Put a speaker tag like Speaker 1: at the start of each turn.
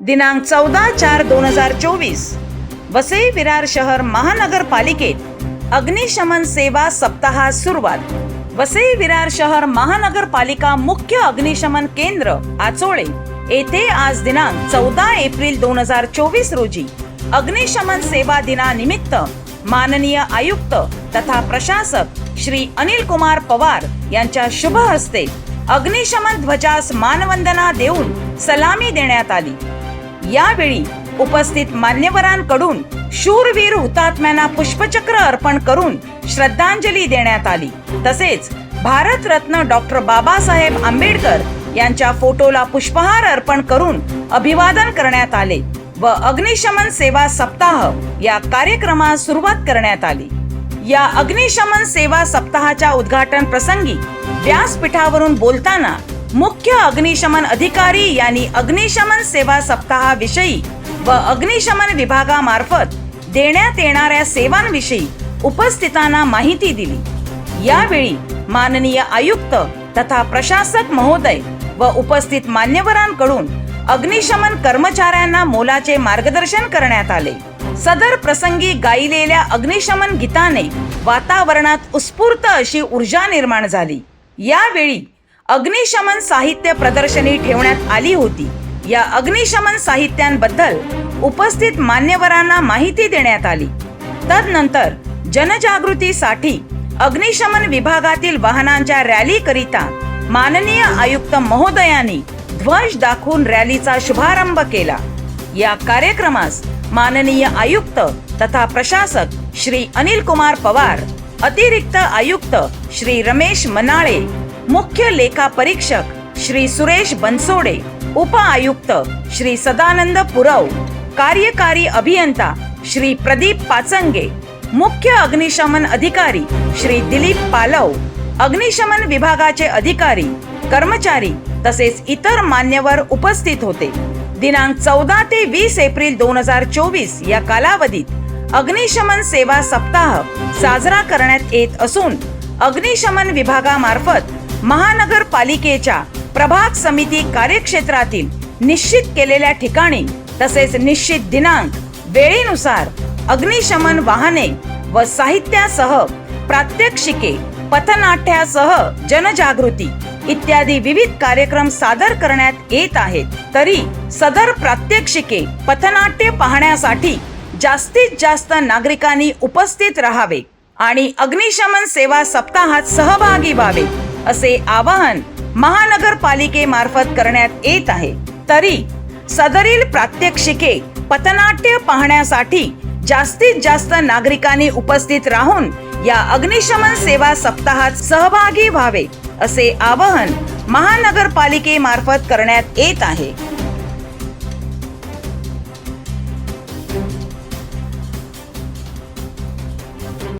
Speaker 1: दिनांक चौदा चार दोन हजार चोवीस. वसई विरार शहर महानगरपालिकेत अग्निशमन सेवा सप्ताहास सुरुवात. वसई विरार शहर महानगरपालिका मुख्य अग्निशमन केंद्र आचोळे. येथे आज दिनांक चौदा एप्रिल दोन हजार चोवीस रोजी अग्निशमन सेवा दिनानिमित्त माननीय आयुक्त तथा प्रशासक श्री अनिल कुमार पवार यांच्या शुभ हस्ते अग्निशमन ध्वजास मानवंदना देऊन सलामी देण्यात आली. यावेळी उपस्थित मान्यवरांकडून शूरवीर हुतात्म्यांना पुष्पचक्र अर्पण करून श्रद्धांजली देण्यात आली. तसेच भारतरत्न डॉक्टर बाबासाहेब आंबेडकर यांच्या फोटोला पुष्पहार अर्पण करून अभिवादन करण्यात आले व अग्निशमन सेवा सप्ताह या कार्यक्रमास सुरुवात करण्यात आली. या अग्निशमन सेवा सप्ताहाच्या उद्घाटन प्रसंगी व्यासपीठावरून बोलताना मुख्य अग्निशमन अधिकारी यांनी अग्निशमन सेवा सप्ताहाविषयी व अग्निशमन विभागामार्फत देण्यात येणाऱ्या सेवांविषयी उपस्थितांना माहिती दिली. यावेळी माननीय आयुक्त तथा प्रशासक महोदय व उपस्थित मान्यवरांकडून अग्निशमन कर्मचाऱ्यांना मोलाचे मार्गदर्शन करण्यात आले. सदर प्रसंगी गायलेल्या अग्निशमन गीताने वातावरणात उत्स्फूर्त अशी ऊर्जा निर्माण झाली. यावेळी अग्निशमन साहित्य प्रदर्शनी ठेवण्यात आली होती. या अग्निशमन साहित्यांबद्दल उपस्थित मान्यवरांना माहिती देण्यात आली. तदनंतर जनजागृतीसाठी अग्निशमन विभागातील वाहनांच्या रॅली करिता माननीय आयुक्त महोदयांनी ध्वज दाखवून रॅलीचा शुभारंभ केला. या कार्यक्रमास माननीय आयुक्त तथा प्रशासक श्री अनिल कुमार पवार अतिरिक्त आयुक्त श्री रमेश मनाळे मुख्य लेखा परीक्षक श्री सुरेश बनसोडे उप आयुक्त श्री सदानंद पुरव कार्यकारी अभियंता श्री प्रदीप पाचंगे मुख्य अग्निशमन अधिकारी श्री दिलीप पालव अग्निशमन विभागाचे अधिकारी कर्मचारी तसेच इतर मान्यवर उपस्थित होते. दिनांक चौदा ते वीस एप्रिल दोन हजार चोवीस या कालावधीत अग्निशमन सेवा सप्ताह साजरा करण्यात येत असून अग्निशमन विभागामार्फत महानगरपालिकेच्या प्रभाग समिती कार्यक्षेत्रातील निश्चित केलेल्या ठिकाणी तसेच निश्चित दिनांक वेळेनुसार अग्निशमन वाहने व साहित्यासह प्रात्यक्षिके पथनाट्यासह जनजागृती इत्यादी विविध कार्यक्रम सादर करण्यात येत आहेत. तरी सदर प्रात्यक्षिके पथनाट्य पाहण्यासाठी जास्तीत जास्त नागरिकांनी उपस्थित राहावे आणि अग्निशमन सेवा सप्ताहात सहभागी व्हावे असे आवाहन महानगरपालिकेमार्फत करण्यात येत आहे. तरी सदरील प्रात्यक्षिके पथनाट्य पाहण्यासाठी जास्तीत जास्त नागरिकांनी उपस्थित राहून या अग्निशमन सेवा सप्ताहात सहभागी व्हावे. असे आवाहन महानगरपालिकेमार्फत करण्यात येत आहे.